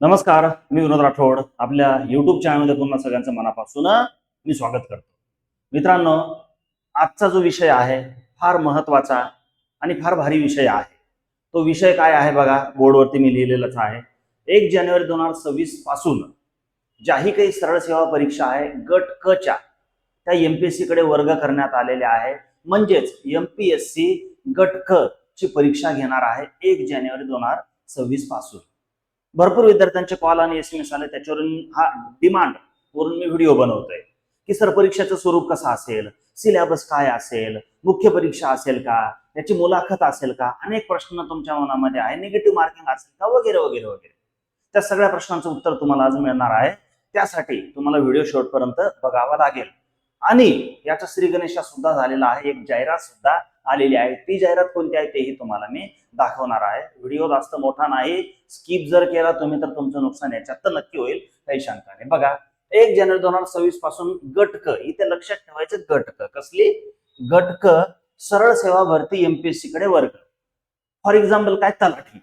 नमस्कार मी विनोद राठोड. आपल्या युट्यूब चॅनलमध्ये पुन्हा सगळ्यांचं मनापासून मी स्वागत करतो. मित्रांनो आजचा जो विषय आहे फार महत्त्वाचा आणि फार भारी विषय आहे. तो विषय काय आहे बघा बोर्डवरती मी लिहिलेलाच आहे. एक जानेवारी दोन हजार सव्वीसपासून ज्याही काही सरळ सेवा परीक्षा आहे गट क च्या त्या एमपीएससी कडे वर्ग करण्यात आलेल्या आहे. म्हणजेच एमपीएससी गट क ची परीक्षा घेणार आहे एक जानेवारी दोन हजार सव्वीसपासून. भरपूर विद्यार्थ्यांचे कॉल आणि एस एम एस आले. त्याच्यावरून हा डिमांड वरून मी व्हिडिओ बनवतोय. की सर परीक्षेचं स्वरूप कसं असेल? सिलेबस काय असेल? मुख्य परीक्षा असेल का? याची मुलाखत असेल का? अनेक प्रश्न तुमच्या मनामध्ये आहे. निगेटिव्ह मार्किंग असेल का? वगैरे वगैरे वगैरे. त्या सगळ्या प्रश्नांचं उत्तर तुम्हाला आज मिळणार आहे. त्यासाठी तुम्हाला व्हिडिओ शेवटपर्यंत बघावा लागेल. आणि याचा श्री गणेशा सुद्धा झालेला आहे. एक जाहिरात सुद्धा आलेली आहे. ती जाहिरात कोणती आहे तेही तुम्हाला मी दाखवणार आहे. व्हिडिओ जास्त मोठा नाही स्किप जर केला तुम्ही तर तुमचं नुकसान याच्यात तर नक्की होईल काही शंका नाही. बघा एक जानेवारी दोन हजार सव्वीसपासून गटक इथे लक्षात ठेवायचं गटक. कसली? गटक सरळ सेवा भरती एमपीएससी कडे वर्ग. फॉर एक्झाम्पल काय तलाठी?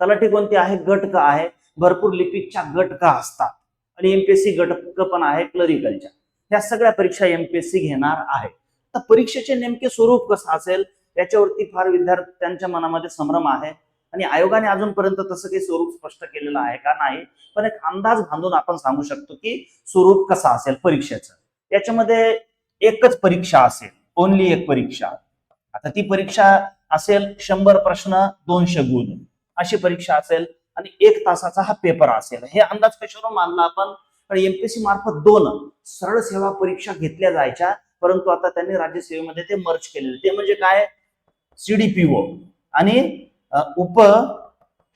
तलाठी कोणती आहे? गटक आहे. भरपूर लिपिकच्या गटक असतात. आणि एमपीएससी गटक पण आहे क्लरिकलच्या ह्या सगळ्या परीक्षा एमपीएससी घेणार आहे. आता परीक्षेचे नेमके स्वरूप कसं असेल याच्यावरती फार विद्यार्थ्यांच्या मनामध्ये संभ्रम आहे. आणि आयोगाने अजूनपर्यंत तसं काही स्वरूप स्पष्ट केलेलं आहे का? नाही. पण एक अंदाज बांधून आपण सांगू शकतो की स्वरूप कसं असेल परीक्षेचं. याच्यामध्ये एकच परीक्षा असेल ओनली एक परीक्षा. आता ती परीक्षा असेल शंभर प्रश्न दोनशे गुण. अशी परीक्षा असेल आणि एक तासाचा हा पेपर असेल. हे अंदाज कशावरून मानला आपण. पण एमपीएससी मार्फत दोन सरळ सेवा परीक्षा घेतल्या जायच्या. परंतु आता त्यांनी राज्यसेवेमध्ये ते मर्ज केलेले. ते म्हणजे काय? सीडीपीओ आणि उप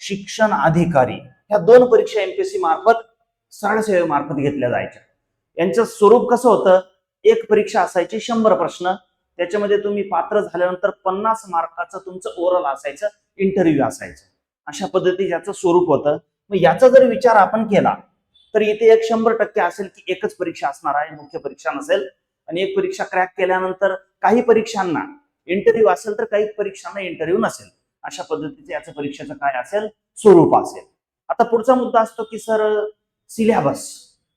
शिक्षण अधिकारी. ह्या दोन परीक्षा एमपीएससी मार्फत सरळ सेवेमार्फत घेतल्या जायच्या. यांचं स्वरूप कसं होतं? एक परीक्षा असायची शंभर प्रश्न. त्याच्यामध्ये तुम्ही पात्र झाल्यानंतर पन्नास मार्काचं तुमचं ओरल असायचं इंटरव्ह्यू असायचं. अशा पद्धती याचं स्वरूप होतं. मग याचा जर विचार आपण केला तर इथे एक शंभर टक्के असेल की एकच परीक्षा असणार आहे मुख्य परीक्षा नसेल. आणि एक परीक्षा क्रॅक केल्यानंतर काही परीक्षांना इंटरव्ह्यू असेल तर काही परीक्षांना इंटरव्ह्यू नसेल. अशा पद्धतीचे याचं परीक्षेचं काय असेल? स्वरूप असेल. आता पुढचा मुद्दा असतो की सर सिलेबस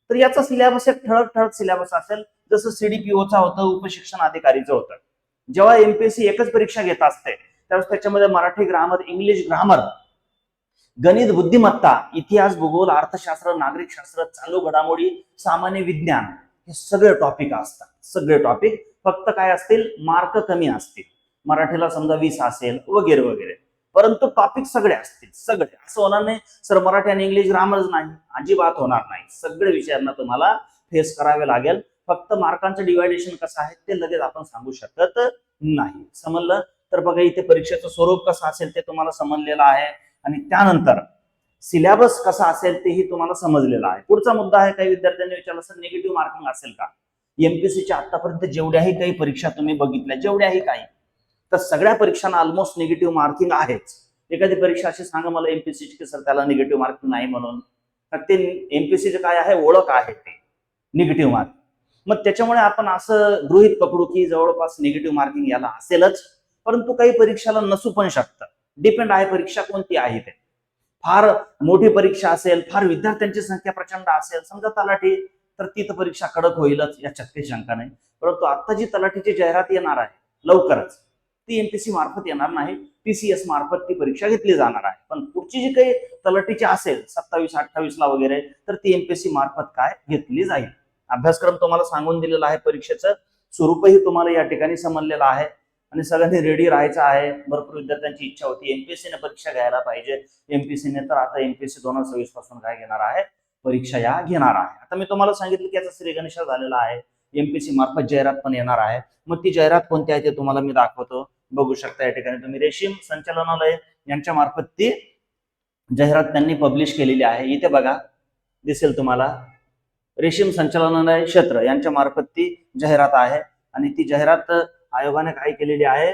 तर याचा सिलेबस एक ठळक ठळक सिलेबस असेल. जसं सीडीपीओचा होतं उपशिक्षण अधिकारीचं होतं. जेव्हा एमपीएससी एकच परीक्षा घेत असते त्यावेळेस त्याच्यामध्ये मराठी ग्रामर इंग्लिश ग्रामर गणित बुद्धिमत्ता इतिहास भूगोल अर्थशास्त्र नागरिक शास्त्र चालू घडामोडी सामान्य विज्ञान हे सगळे टॉपिक असतात. सगळे टॉपिक फक्त काय असतील? मार्क कमी असतील. मराठीला समजा वीस असेल वगैरे वगैरे. परंतु टॉपिक सगळे असतील. सगळे. असं होणार नाही. सर मराठी आणि इंग्लिश ग्रामरच नाही. अजिबात होणार नाही. सगळे विषयांना तुम्हाला फेस करावे लागेल. फक्त मार्कांचं डिवायडेशन कसं आहे ते लगेच आपण सांगू शकत नाही. समजलं? तर बघा इथे परीक्षेचं स्वरूप कसं असेल ते तुम्हाला समजलेलं आहे. आणि त्यानंतर सिलेबस कसा असेल तेही तुम्हाला समजलेलं आहे. पुढचा मुद्दा आहे काही विद्यार्थ्यांनी विचारला सर निगेटिव्ह मार्किंग असेल का? एमपीसीच्या आतापर्यंत जेवढ्याही काही परीक्षा तुम्ही बघितल्या जेवढ्याही काही तर सगळ्या परीक्षांना ऑलमोस्ट निगेटिव्ह मार्किंग आहेच. एखादी परीक्षा अशी सांगा मला एमपीसीची की सर त्याला निगेटिव्ह मार्किंग नाही म्हणून. तर ते एमपीएससीचे काय आहे ओळख आहे ते निगेटिव्ह मार्किंग मग त्याच्यामुळे आपण असं गृहित पकडू की जवळपास निगेटिव्ह मार्किंग याला असेलच परंतु काही परीक्षाला नसू पण शकतं. डिपेंड आहे परीक्षा कोणती आहे ते. फार मोठी परीक्षा असेल फार विद्यार्थ्यांची संख्या प्रचंड असेल समजा तलाठी तर ती तर परीक्षा कडक होईलच याच्यात काही शंका नाही परंतु आता जी तलाठीची जाहिरात येणार आहे लवकरच ती एमपीसी मार्फत येणार नाही पीसीएस मार्फत ती परीक्षा घेतली जाणार आहे. पण पुढची जी काही तलाठीची असेल सत्तावीस अठ्ठावीस ला वगैरे तर ती एमपीएससी मार्फत काय घेतली जाईल? अभ्यासक्रम तुम्हाला सांगून दिलेला आहे परीक्षेचं. स्वरूपही तुम्हाला या ठिकाणी समजलेलं आहे. आणि सगळ्यांनी रेडी राहायचं आहे. भरपूर विद्यार्थ्यांची इच्छा होती. एमपीएससीने परीक्षा घ्यायला पाहिजे. एमपीएससीने तर आता एमपीएससी दोन हजार सव्वीसपासून काय घेणार आहे? परीक्षा या घेणार आहे. आता मी तुम्हाला सांगितलं की याचा श्रीगणेश झालेला आहे. एमपीएससी मार्फत जाहिरात पण येणार आहे. मग ती जाहिरात कोणती आहे ते तुम्हाला मी दाखवतो. बघू शकता या ठिकाणी तुम्ही. रेशीम संचालनालय यांच्या मार्फत ती जाहिरात त्यांनी पब्लिश केलेली आहे. इथे बघा. दिसेल तुम्हाला. रेशीम संचालनालय क्षेत्र यांच्या मार्फत ती जाहिरात आहे. आणि ती जाहिरात आयोगाने काय केलेली आहे?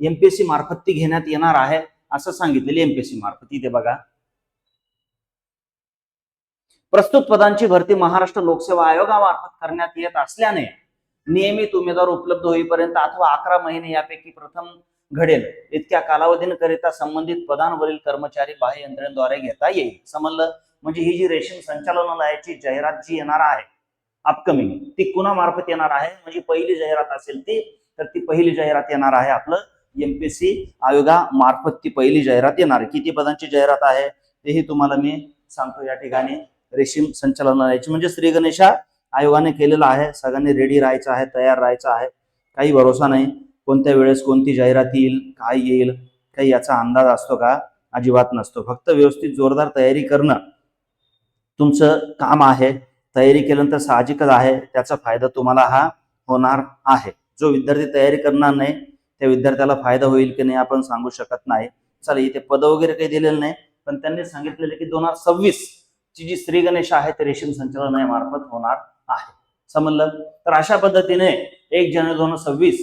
एमपीएससी मार्फत ती घेण्यात येणार आहे असं सांगितलेली एमपीएससी मार्फत. इथे बघा. प्रस्तुत पदांची भरती महाराष्ट्र लोकसेवा आयोगामार्फत करण्यात येत असल्याने नियमित उमेदवार उपलब्ध होईपर्यंत अथवा अकरा महिने यापैकी प्रथम घडेल. इतक्या कालावधीकरिता संबंधित पदांवरील कर्मचारी बाह्य यंत्रणेद्वारे घेता येईल. समजलं? म्हणजे ही जी रेशीम संचालनालयाची जाहिरात जी येणार आहे अपकमिंग ती कुणामार्फत येणार आहे? म्हणजे पहिली जाहिरात असेल ती तर ती पहिली जाहिरात येणार आहे आपलं एमपीएससी आयोगामार्फत ती पहिली जाहिरात येणार आहे. किती पदांची जाहिरात आहे तेही तुम्हाला मी सांगतो या ठिकाणी. रेशीम संचालनालयाची म्हणजे श्री गणेशा आयोगाने केलेलं आहे. सगळ्यांनी रेडी राहायचं आहे तयार राहायचं आहे. काही भरोसा नाही. कोणत्या वेळेस कोणती जाहिरात येईल काय येईल काही याचा अंदाज असतो का? अजिबात नसतो. फक्त व्यवस्थित जोरदार तयारी करणं तुमचं काम आहे. तयारी केल्यानंतर साहजिकच आहे. त्याचा फायदा तुम्हाला हा होणार आहे. जो विद्यार्थी तयारी करणार नाही त्या विद्यार्थ्याला फायदा होईल की नाही आपण सांगू शकत नाही. चालेल इथे पद वगैरे काही दिलेलं नाही पण त्यांनी सांगितलेलं की दोन हजार सव्वीस ची जी श्री गणेश आहे ते रेशीम संचालनामार्फत होणार आहे. समजलं? तर अशा पद्धतीने एक जानेवारी दोन हजार सव्वीस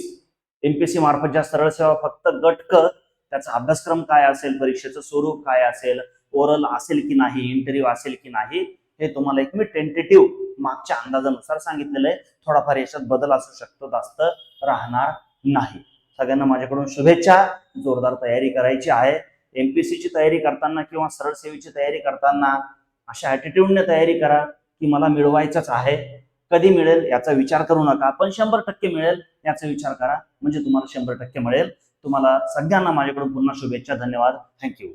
एमपीएससी मार्फत ज्या सरळ सेवा फक्त गट क त्याचा अभ्यासक्रम काय असेल परीक्षेचं स्वरूप काय असेल ओरल असेल की नाही इंटरव्ह्यू असेल की नाही हे तुम्हाला एक मी टेंटेटिव्ह मागच्या अंदाजानुसार सांगितलेलं आहे. थोडाफार याच्यात बदल असू शकतो जास्त राहणार नाही. सगळ्यांना माझ्याकडून शुभेच्छा. जोरदार तयारी करायची आहे. एमपीसीची तयारी करताना किंवा सरळ सेवेची तयारी करताना अशा ॲटिट्यूडने तयारी करा की मला मिळवायचंच आहे. कधी मिळेल याचा विचार करू नका पण शंभर टक्के मिळेल याचा विचार करा. म्हणजे तुम्हाला शंभर टक्के मिळेल. तुम्हाला सगळ्यांना माझ्याकडून पुन्हा शुभेच्छा धन्यवाद. थँक्यू